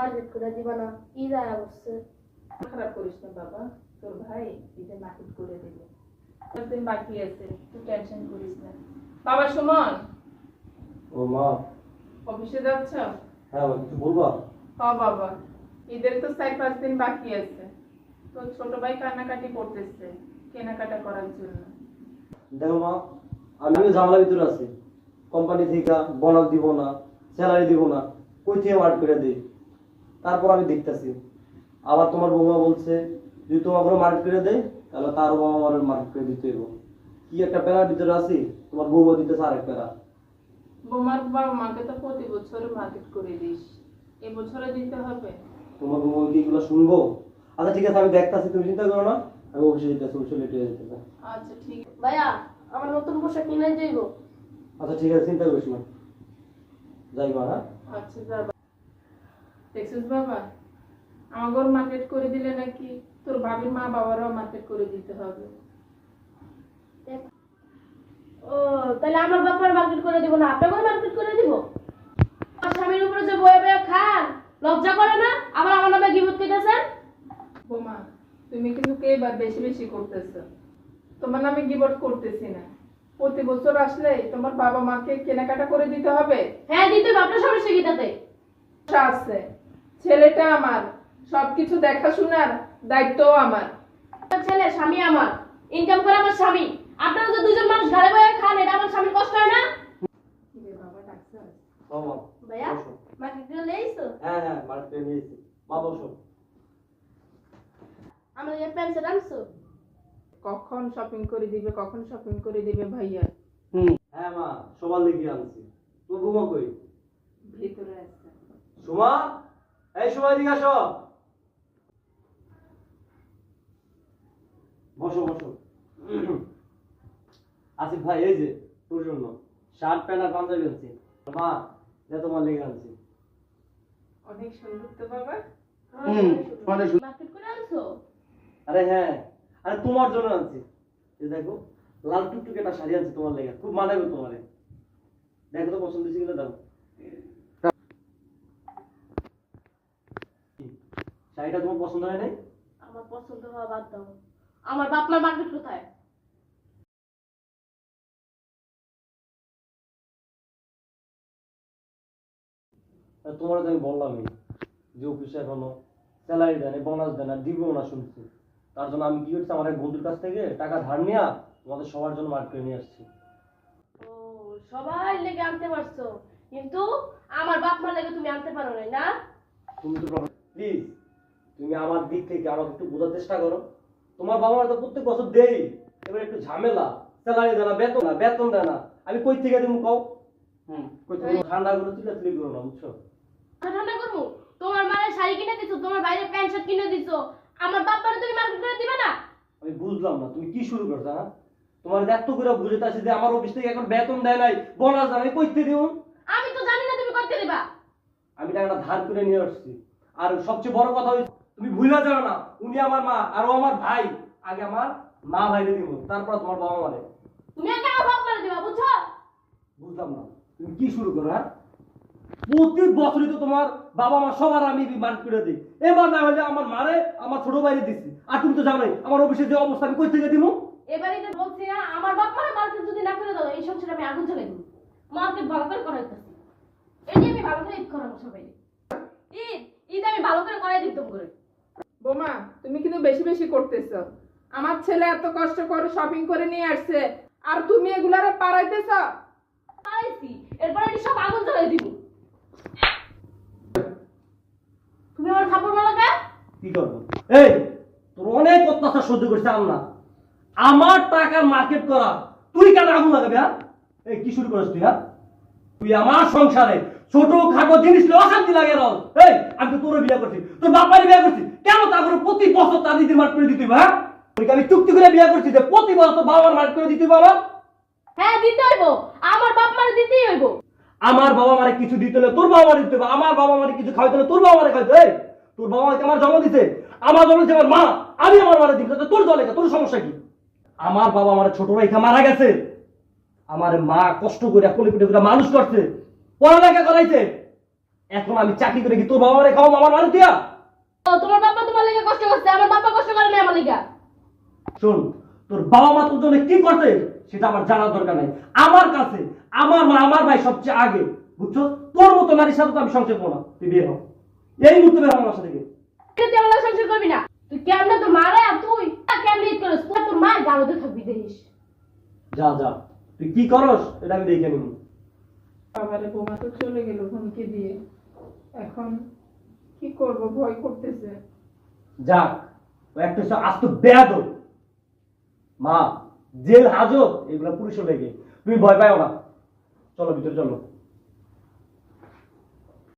Market করে দিবা না। কি যায় অবশ্যই খারাপ করিস না বাবা তোর ভাই ঈদে মার্কেট করে দেবে। দিন বাকি আছে তুই টেনশন করিস না। বাবা সুমন! ও মা। অফিসে যাচ্ছ? হ্যাঁ মা, কিছু বলবা? হ বাবা ঈদের তো চার পাঁচ দিন বাকি আছে। তো ছোট ভাই কান্নাকাটি করতেছে কেনাকাটা করার জন্য। দেখো মা আমি ওই ঝামেলার ভিতরে আছি। কোম্পানি থেকে বোনাস দিব না স্যালারি দিব না কই থেকে ওয়ার্ক করে দিই? তারপর আমি দেখতেছি। আবার তোমার বৌমা বলছে যদি তোমার কোনো মার্কেট করে দেয় তাহলে তার বাবা আমার মার্কেট করে দিতে হইব। কি একটা প্যারার ভিতরে আছি তোমার বৌমা দিতেছে আরেক প্যারা। বোমার বাবা মাকে তো প্রতি বছর মার্কেট করে দিস। এবছরে দিতে হবে। তোমার বৌমা কি এগুলো শুনব? আচ্ছা ঠিক আছে আমি দেখতাছি তুমি চিন্তা করো না আমি অফিসে যেতেছি অফিসে লেটে যেতেছে। আচ্ছা ঠিক ভাইয়া আমার নতুন পোশাক কিনে যাইব? আচ্ছা ঠিক আছে চিন্তা করিস না। যাইবা হ্যাঁ? আচ্ছা যাবা। দেখছিস বাবা? আমার মার্কেট করে দিলে নাকি তোর ভাবির মা বাবারাও মার্কেট করে দিতে হবে। ও তাহলে আমার বাপার মার্কেট করে দিব না মার্কেট করে দিব? আমার স্বামীর উপরে যে বয়ে বয়ে খান লজ্জা করে না? আবার আমার নামে গিবত কেটেছেন বোমা তুমি কিন্তু কে এবার বেশি বেশি করতেছো? তোমার নামে গিবট করতেছি না। প্রতি বছর আসলে তোমার বাবা মাকে কেনাকাটা করে দিতে হবে? হ্যাঁ দিতে আপনার সমস্যা কি তাতে আছে। ছেলেটা আমার সবকিছু দেখাশোনার দায়িত্বও আমার। আমার ছেলে স্বামী আমার ইনকাম করে আমার স্বামী। আপনারা যে দুজন মানুষ ঘরে বয়ে খান এটা আমার স্বামীর কষ্ট হয় না? বাবা মা ভাইয়া বসো। মার্কেট লেইছো হ্যাঁ হ্যাঁ মার্কেট নিয়েছি। মা বসো। আমার এই প্যান্ট আনছো কখন শপিং করে দিবে কখন শপিং করে দিবে ভাইয়া? হুম। হ্যাঁ মা সবার লেগে আনছি। তোর বৌমা কই? ভিতরে আছে। সুমা? এই সুমা এদিকে আসো। বসো বসো। আসিফ ভাই এই যে তোর জন্য শার্ট প্যান্ট আর পাঞ্জাবি আনছি। মা যা তোমার লেগে আনছি। অনেক সুন্দর তো বাবা। হুম, অনেক সুন্দর। মার্কেট করে আনছো? আরে হ্যাঁ আরে তোমার জন্য আনছি। এই দেখো লাল টুকটুকে একটা শাড়ি আনছি তোমার লেগে। খুব মানাবে তোমারে। দেখো তো পছন্দ হয়েছে কিনা দাও কি? শাড়িটা তোমার পছন্দ হয় নাই? আমার পছন্দ হওয়া বাদ দাও। আমার বাপ মার মার্কেট কোথায় তোমার তো আমি বললামই যে অফিসে এখনও স্যালারি দেয় না বোনাস দেয় না দিবেও না শুনছি। তার জন্য আমি কি করছি আমার এক বন্ধুর কাছ থেকে টাকা ধার নিয়ে তোমাদের সবার জন্য মার্কেটে নিয়ে আসছি। ও সবাই লেগে আনতে পারছ। কিন্তু আমার বাপ মার লেগে তুমি আনতে পারো নাই না? তুমি তো প্লিজ তুমি আমার দিক থেকে আমাকে একটু বোঝার চেষ্টা করো। তোমার বাবা মা তো প্রত্যেক বছর দেই। এবার একটু ঝামেলা স্যালারি দেয় না বেতন না বেতন দেয় না। আমি কই থেকে দিব কও? হুম কই ঠান্ডা করে তুলে তুলি করো না বুঝছ? ঠান্ডা করব? তোমার শাড়ি কিনে দিছো তোমার বাইরে প্যান্ট শার্ট কিনে দিছো। আমার বাপ মারে তুমি মার্কেট করে দিবে না? আমি বুঝলাম না তুমি কি শুরু করছ হ্যাঁ? তোমার এত করে বুঝতে যে আমার অফিস থেকে এখন বেতন দেয় নাই বোনাস দেয় নাই কইতে দিও আমি তো জানি না তুমি করতে দিবা। আমি টাকাটা ধার করে নিয়ে আসছি। আর সবচেয়ে বড় কথা হচ্ছে তুমি ভুলে যাও না। উনি আমার মা আর ও আমার ভাই। আগে আমার মা ভাইরে দিব তারপর তোমার বাবা মারে। তুমি একা আমার বাপ দিবা বুঝছ? বুঝলাম না। তুমি কি শুরু করো হ্যাঁ? প্রতি বছরই তো তোমার বাবা মা সবার আমি মার্ক করে দিই। এবার না হলে আমার মারে আমার ছোট বাইরে দিচ্ছি আর তুমি তো জানোই আমার অফিসের যে অবস্থা আমি কই থেকে দিব এবারে তো বলছি না আমার বাপ মারে মার্কেট যদি না করে দাও এই সংসারে আমি আগুন জ্বালাই দেবো। মার্কেট ভালো করে করাইতেছি। এই যে আমি ভালো করে ঈদ করাবো সবাই ঈদ ঈদ আমি ভালো করে করাই দিতাম করে বোমা তুমি কিন্তু বেশি বেশি করতেছ। আমার ছেলে এত কষ্ট করে শপিং করে নিয়ে আসছে আর তুমি এগুলারে পারাইতেছ পাইছি এরপর আমি সব আগুন জ্বালাই দিব। তুমি আমার থাপড় মারো কে? কি করব? এই তোর অনেক অত্যাচার সহ্য করছে আল্লাহ আমার টাকা মার্কেট করা তুই কেন আগুন লাগাবি হ্যাঁ? এই কি শুরু করিস তুই হ্যাঁ? তুই আমার সংসারে ছোট খাটো জিনিস অশান্তি লাগে রল এই আমি তো তোর বিয়ে করছি তোর বাপারে বিয়ে করছি। কেন তা করে প্রতি বছর তার দিদির মার্ক করে দিতে হ্যাঁ? আমি চুক্তি করে বিয়ে করছি যে প্রতি বছর বাবার মার্ক করে দিতে বাবা আমার? হ্যাঁ দিতে হইব। আমার বাপ মারে দিতেই হইব। আমার বাবা মারে কিছু দিতে হলে তোর বাবা মারে দিতে হবে আমার বাবা মারে কিছু খাওয়াইতে হলে তোর বাবা মারে খাইতে এই তোর বাবা মাকে আমার জন্ম দিতে আমার জন্ম দিতে আমার মা আমি আমার মারে দিতে তো তোর জলে তোর সমস্যা কি? আমার বাবা আমার ছোট ভাইকে মারা গেছে। আমার মা কষ্ট করে কোলে পিঠে করে মানুষ করছে পড়ালেখা করাইছে। এখন আমি চাকরি করে কি তোর বাবা মারে খাও আমার মানুষ দিয়া তোমার বাবা তোমার লেগে কষ্ট করছে আমার বাবা কষ্ট করে না আমার লেগে। শোন তোর বাবা মা তোর জন্য কি করতে সেটা আমার জানার দরকার নাই। আমার কাছে আমার মা আমার ভাই সবচেয়ে আগে বুঝছ? তোর মতো নারীর সাথে তো আমি সংসার করব না তুই বিয়ে হ। এই মুহূর্তে বের আমার সাথে থেকে তুই আমার সংসার করবি না। তুই কেমনে তোর মারে আর তুই? কেমনে ঈদ করিস? তোর মা গাড়িতে থাকবি দেখিস। যা যা। তুই কি করস এটা আমি দেখে নিব বাবারে, বোমা তো চলে গেল হুমকি দিয়ে। এখন কি করব? ভয় করতেছে। যাক, ও একটা হচ্ছে আস্ত বেয়াদ মা, জেল হাজত, এগুলা পুলিশও লেগে। তুমি ভয় পাও না। চলো, ভিতরে চলো।